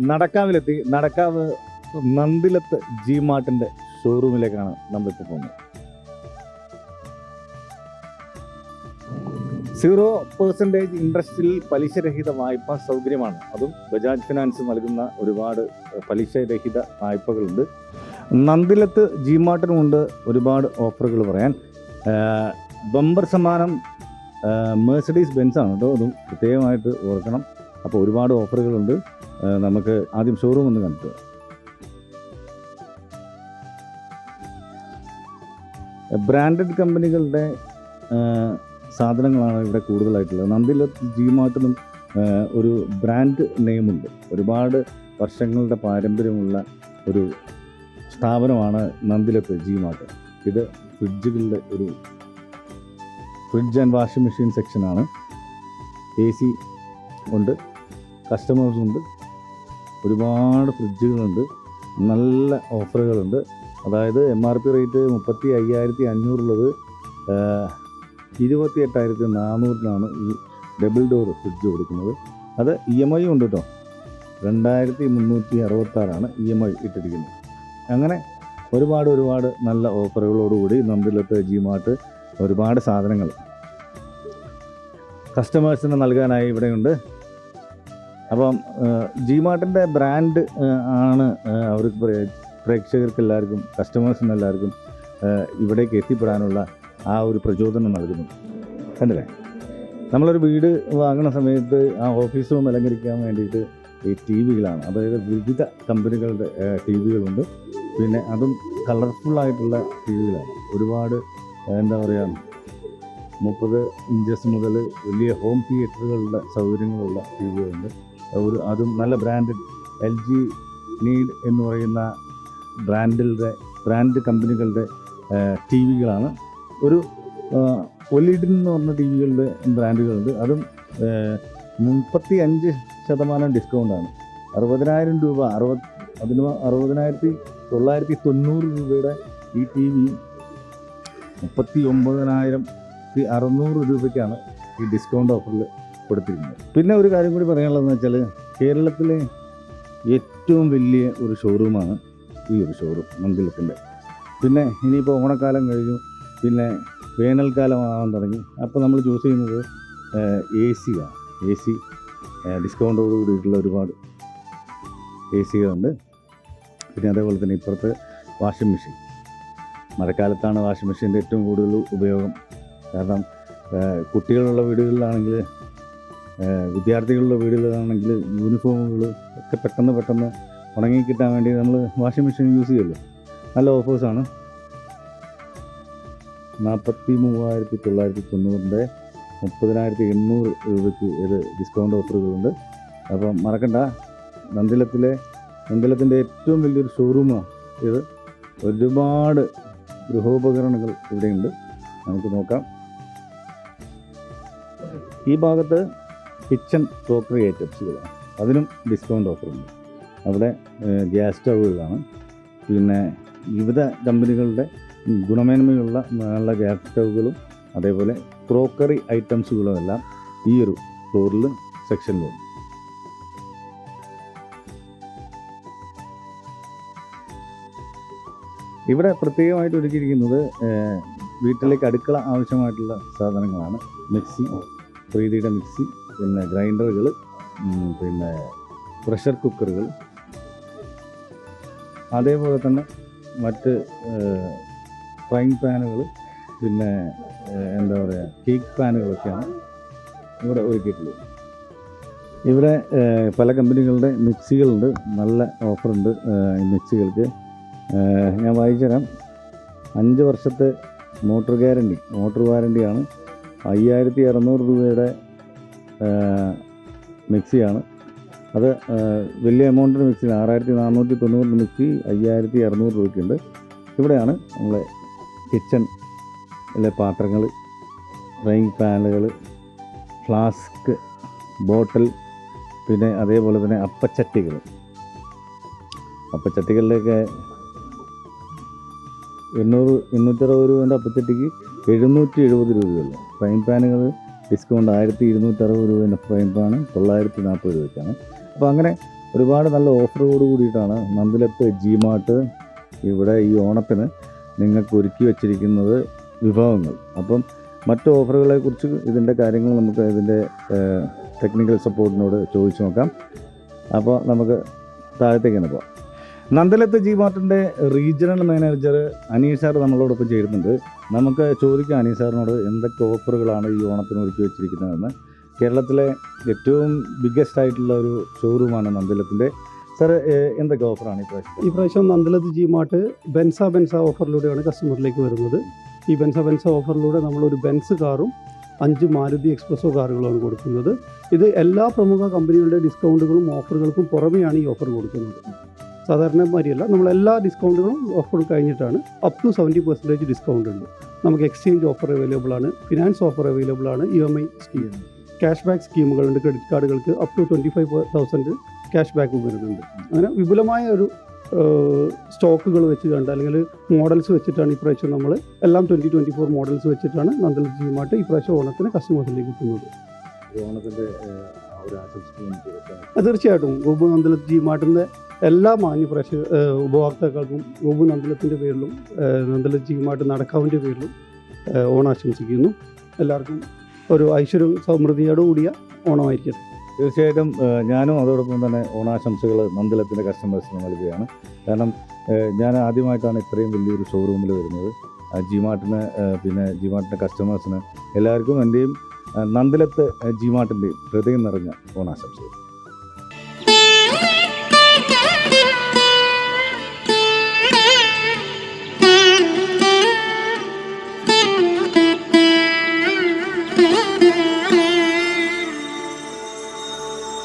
നടക്കാവിലെത്തി. Nadakkavu Nandilath G മാർട്ടിന്റെ ഷോറൂമിലേക്കാണ് നമ്മളിപ്പോൾ പോകുന്നത്. സീറോ പെർസെന്റേജ് ഇൻട്രസ്റ്റിൽ പലിശരഹിത വായ്പ സൗകര്യമാണ്. അതും ബജാജ് ഫിനാൻസ് നൽകുന്ന ഒരുപാട് പലിശരഹിത വായ്പകളുണ്ട്. നന്ദിലത്ത് ജി മാർട്ടിനുമുണ്ട് ഒരുപാട് ഓഫറുകൾ പറയാൻ. ബമ്പർ സമ്മാനം മേഴ്സഡീസ് ബെൻസ് ആണ് കേട്ടോ. അതും പ്രത്യേകമായിട്ട് ഓർക്കണം. അപ്പോൾ ഒരുപാട് ഓഫറുകളുണ്ട്. നമുക്ക് ആദ്യം ഷോറൂം ഒന്ന് കണ്ടിട്ട് ബ്രാൻഡഡ് കമ്പനികളുടെ സാധനങ്ങളാണ് ഇവിടെ കൂടുതലായിട്ടുള്ളത്. നന്ദിലത്ത് ജി മാർട്ടിനും ഒരു ബ്രാൻഡ് നെയിമുണ്ട് ഒരുപാട് വർഷങ്ങളുടെ പാരമ്പര്യമുള്ള ഒരു സ്ഥാപനമാണ് നന്ദിലത്ത് ജി മാർട്ട് ഇത് ഫ്രിഡ്ജുകളുടെ ഒരു ഫ്രിഡ്ജ് ആൻഡ് വാഷിംഗ് മെഷീൻ സെക്ഷനാണ്. എ സി ഉണ്ട്. കസ്റ്റമേഴ്സ് ഉണ്ട്. ഒരുപാട് ഫ്രിഡ്ജുകളുണ്ട്. നല്ല ഓഫറുകളുണ്ട്. അതായത് എം ആർ പി റേറ്റ് മുപ്പത്തി അയ്യായിരത്തി അഞ്ഞൂറുള്ളത് ഇരുപത്തി എട്ടായിരത്തി നാനൂറിനാണ് ഈ ഡബിൾ ഡോർ ഫ്രിഡ്ജ് കൊടുക്കുന്നത്. അത് ഇ എം ഐ ഉണ്ട് കേട്ടോ രണ്ടായിരത്തി മുന്നൂറ്റി അറുപത്താറാണ് ഇ എം ഐ ഇട്ടിരിക്കുന്നത്. അങ്ങനെ ഒരുപാട് ഒരുപാട് നല്ല ഓഫറുകളോടുകൂടി നമ്പിലത്ത് ജി മാർട്ട് ഒരുപാട് സാധനങ്ങൾ. കസ്റ്റമേഴ്സിന് നൽകാനായി ഇവിടെയുണ്ട്. അപ്പം ജി മാർട്ടിന്റെ ബ്രാൻഡ് ആണ് അവർ പ്രേക്ഷകർക്ക് എല്ലാവർക്കും കസ്റ്റമേഴ്സിന് എല്ലാവർക്കും ഇവിടേക്ക് എത്തിപ്പെടാനുള്ള ആ ഒരു പ്രചോദനം നൽകുന്നു. കണ്ടില്ലേ? നമ്മളൊരു വീട് വാങ്ങുന്ന സമയത്ത് ആ ഓഫീസ് റൂം അലങ്കരിക്കാൻ വേണ്ടിയിട്ട് ഈ ടി വികളാണ് അതായത് വിവിധ കമ്പനികളുടെ ടി വികളുണ്ട് പിന്നെ അതും കളർഫുള്ളായിട്ടുള്ള ടി വികളാണ് ഒരുപാട് എന്താ പറയുക മുപ്പത് ഇഞ്ചസ് മുതൽ വലിയ ഹോം തിയേറ്ററുകളുടെ സൗകര്യങ്ങളുള്ള ടി വികളുണ്ട് ഒരു അതും നല്ല ബ്രാൻഡഡ് എൽ ജി നീഡ് എന്ന് പറയുന്ന ബ്രാൻഡിന്റെ ബ്രാൻഡ് കമ്പനികളുടെ ടി വികളാണ് ഒരു ഒലിഡിൻ എന്ന് പറഞ്ഞ ടി വികളുടെ ബ്രാൻഡുകളുണ്ട് അതും മുപ്പത്തി അഞ്ച് ശതമാനം ഡിസ്കൗണ്ടാണ് അറുപതിനായിരം രൂപ അറുപത് അതിന് അറുപതിനായിരത്തി തൊള്ളായിരത്തി തൊണ്ണൂറ് രൂപയുടെ ഈ ടി വി മുപ്പത്തി ഒമ്പതിനായിരത്തി അറുന്നൂറ് രൂപയ്ക്കാണ് ഈ ഡിസ്കൗണ്ട് ഓഫറിൽ കൊടുത്തിരിക്കുന്നത് പിന്നെ ഒരു കാര്യം കൂടി പറയാനുള്ളതെന്ന് വെച്ചാൽ കേരളത്തിലെ ഏറ്റവും വലിയ ഒരു ഷോറൂമാണ് ഈ ഒരു ഷോറൂം മന്ദിരത്തിന്റെ. പിന്നെ ഇനിയിപ്പോൾ ഓണക്കാലം കഴിഞ്ഞു. പിന്നെ വേനൽക്കാലം ആവാൻ തുടങ്ങി. അപ്പോൾ നമ്മൾ ചൂസ് ചെയ്യുന്നത് എ സിയാണ് എ സി ഡിസ്കൗണ്ടോട് കൂടിയിട്ടുള്ള ഒരുപാട് എ സികളുണ്ട് പിന്നെ അതേപോലെ തന്നെ ഇപ്പുറത്ത് വാഷിംഗ് മെഷീൻ മഴക്കാലത്താണ് വാഷിംഗ് മെഷീന്റെ ഏറ്റവും കൂടുതൽ ഉപയോഗം. കാരണം കുട്ടികളുള്ള വീടുകളിലാണെങ്കിൽ ഏഹ്, വിദ്യാർത്ഥികളുള്ള വീടുകളിലാണെങ്കിൽ യൂണിഫോമുകൾ ഒക്കെ പെട്ടെന്ന് പെട്ടെന്ന് ഉണങ്ങി കിട്ടാൻ വേണ്ടി നമ്മൾ വാഷിംഗ് മെഷീൻ യൂസ് ചെയ്യുമല്ലോ. നല്ല ഓഫേഴ്സാണ് നാൽപ്പത്തി മൂവായിരത്തി തൊള്ളായിരത്തി തൊണ്ണൂറിന്റെ മുപ്പതിനായിരത്തി എണ്ണൂറ് രൂപയ്ക്ക് ഇത് ഡിസ്കൗണ്ട് ഓഫറുകളുണ്ട് അപ്പം മറക്കണ്ട. നന്ദിലത്തിലെ നന്ദിലത്തിന്റെ ഏറ്റവും വലിയൊരു ഷോറൂമാണ് ഇത്. ഒരുപാട് ഗൃഹോപകരണങ്ങൾ ഇവിടെയുണ്ട്. നമുക്ക് നോക്കാം. ഈ ഭാഗത്ത് കിച്ചൺ ക്രോക്കറി ഐറ്റംസുകളാണ് അതിനും ഡിസ്കൗണ്ട് ഓഫറുണ്ട്. അവിടെ ഗ്യാസ് സ്റ്റൗവുകളാണ്. പിന്നെ വിവിധ കമ്പനികളുടെ ഗുണമേന്മയുള്ള നല്ല ഗ്യാസ് സ്റ്റൗവുകളും അതേപോലെ ക്രോക്കറി ഐറ്റംസുകളും എല്ലാം ഈ ഒരു ഫ്ലോറിൽ സെക്ഷനിലുണ്ട്. ഇവിടെ പ്രത്യേകമായിട്ട് ഒരുക്കിയിരിക്കുന്നത് വീട്ടിലേക്ക് അടുക്കള ആവശ്യമായിട്ടുള്ള സാധനങ്ങളാണ്. മിക്സി പ്രീതിയുടെ മിക്സി പിന്നെ ഗ്രൈൻഡറുകൾ പിന്നെ പ്രഷർ കുക്കറുകൾ. അതേപോലെ തന്നെ മറ്റ് ഫ്രൈങ് പാനുകൾ പിന്നെ എന്താ പറയുക കേക്ക് പാനുകളൊക്കെയാണ് ഇവിടെ ഒരുക്കിയിട്ടുള്ളത്. ഇവിടെ പല കമ്പനികളുടെ മിക്സികളുണ്ട് നല്ല ഓഫറുണ്ട് മിക്സികൾക്ക്. ഞാൻ വായിച്ചു തരാം. അഞ്ച് വർഷത്തെ മോട്ടോർ ഗ്യാരണ്ടി മോട്ടോർ വാരണ്ടിയാണ്. അയ്യായിരത്തി അറുന്നൂറ് രൂപയുടെ മിക്സിയാണ്. അത് വലിയ എമൗണ്ടിന്റെ മിക്സി ആറായിരത്തി നാനൂറ്റി തൊണ്ണൂറിന്റെ മിക്സി അയ്യായിരത്തി അറുന്നൂറ് രൂപയ്ക്കുണ്ട്. ഇവിടെയാണ് നമ്മളെ കിച്ചണിലെ പാത്രങ്ങൾ ഫ്രൈങ് പാനലുകൾ ഫ്ലാസ്ക് ബോട്ടിൽ പിന്നെ അതേപോലെ തന്നെ അപ്പച്ചട്ടികൾ. അപ്പച്ചട്ടികളിലൊക്കെ എണ്ണൂറ് എണ്ണൂറ്ററുപത് രൂപേന്റെ അപ്പച്ചട്ടിക്ക് എഴുന്നൂറ്റി എഴുപത് രൂപയുള്ളൂ ഫ്രൈ പാനുകൾ ഡിസ്കൗണ്ട് ആയിരത്തി ഇരുന്നൂറ്ററുപത് രൂപേന്റെ ഫ്രൈ പാന് തൊള്ളായിരത്തി നാൽപ്പത് രൂപയ്ക്കാണ്. അപ്പോൾ അങ്ങനെ ഒരുപാട് നല്ല ഓഫറോട് കൂടിയിട്ടാണ് നന്ദിലത്ത് ജി മാർട്ട് ഇവിടെ ഈ ഓണത്തിന് നിങ്ങൾക്ക് ഒരുക്കി വച്ചിരിക്കുന്നത് വിഭവങ്ങൾ. അപ്പം മറ്റു ഓഫറുകളെ കുറിച്ച് ഇതിന്റെ കാര്യങ്ങൾ നമുക്ക് ഇതിന്റെ ടെക്നിക്കൽ സപ്പോർട്ടിനോട് ചോദിച്ചു നോക്കാം. അപ്പോൾ നമുക്ക് താഴത്തേക്ക് തന്നെ പോവാം. നന്ദലത്ത് ജി മാർട്ടിന്റെ റീജിയണൽ മാനേജർ അനീഷ് സാർ നമ്മളോടൊപ്പം ചേരുന്നുണ്ട്. നമുക്ക് ചോദിക്കാം അനീഷ് സാറിനോട് എന്തൊക്കെ ഓഫറുകളാണ് ഈ ഓണത്തിന് ഒരുക്കി വെച്ചിരിക്കുന്നതെന്ന്. കേരളത്തിലെ ഏറ്റവും ബിഗ്ഗസ്റ്റ് ആയിട്ടുള്ള ഒരു ഷോറൂമാണ് നന്ദലത്തിന്റെ. സാർ എന്തൊക്കെ ഓഫറാണ് ഈ പ്രാവശ്യം ഈ പ്രാവശ്യം നന്ദലത്ത് ജി മാർട്ട് ബെൻസ ബെൻസ ഓഫറിലൂടെയാണ് കസ്റ്റമറിലേക്ക് വരുന്നത്. ഈ ബെൻസ ബെൻസ ഓഫറിലൂടെ നമ്മളൊരു ബെൻസ് കാറും അഞ്ച് മാരുതി എക്സ്പ്രസോ കാറുകളാണ് കൊടുക്കുന്നത്. ഇത് എല്ലാ പ്രമുഖ കമ്പനികളുടെ ഡിസ്കൗണ്ടുകളും ഓഫറുകൾക്കും പുറമെയാണ് ഈ ഓഫർ കൊടുക്കുന്നത്. സാധാരണ മാതിരിയല്ല. നമ്മൾ എല്ലാ ഡിസ്കൗണ്ടുകളും ഓഫർ കഴിഞ്ഞിട്ടാണ് up to seventy percentage discount ഉണ്ട്. നമുക്ക് എക്സ്ചേഞ്ച് ഓഫർ അവൈലബിൾ ആണ്. ഫിനാൻസ് ഓഫർ അവൈലബിൾ ആണ്. E M I scheme cash back സ്കീമുകളുണ്ട് credit കാർഡുകൾക്ക് up to twenty five thousand cash back വരുന്നുണ്ട്. അങ്ങനെ വിപുലമായ ഒരു സ്റ്റോക്കുകൾ വെച്ച് കണ്ട് അല്ലെങ്കിൽ മോഡൽസ് വെച്ചിട്ടാണ് ഈ പ്രാവശ്യം നമ്മൾ എല്ലാം ട്വന്റി ട്വന്റി ഫോർ മോഡൽസ് വെച്ചിട്ടാണ് നന്ദല ജിമായിട്ട് ഈ പ്രാവശ്യം ഓണത്തിന് കസ്റ്റമേഴ്സിലേക്ക് എത്തുന്നത്. ഓണത്തിന്റെ തീർച്ചയായിട്ടും. ഗോപു നന്ദലത്ത് ജിമാർട്ടിന്റെ എല്ലാ മാന്യ പ്രേക്ഷ ഉപഭോക്താക്കൾക്കും ഗോപു നന്ദലത്തിന്റെ പേരിലും നന്ദലത്ത് ജി മാട്ട് നടക്കാവിന്റെ പേരിലും ഓണാശംസിക്കുന്നു. എല്ലാവർക്കും ഒരു ഐശ്വര്യവും സമൃദ്ധിയോടു കൂടിയ ഓണമായിരിക്കട്ടെ. തീർച്ചയായിട്ടും ഞാനും അതോടൊപ്പം തന്നെ ഓണാശംസകൾ നന്ദലത്തിന്റെ കസ്റ്റമേഴ്സിന് നൽകുകയാണ്. കാരണം ഞാൻ ആദ്യമായിട്ടാണ് ഇത്രയും വലിയൊരു ഷോറൂമിൽ വരുന്നത്. ജിമാർട്ടിന് പിന്നെ ജിമാർട്ടിന്റെ കസ്റ്റമേഴ്സിന് എല്ലാവർക്കും എന്റെയും നന്ദലത്ത് ജിമാട്ടിന്റെയും ഹൃദയം നിറഞ്ഞ ഓണാശംസകൾ.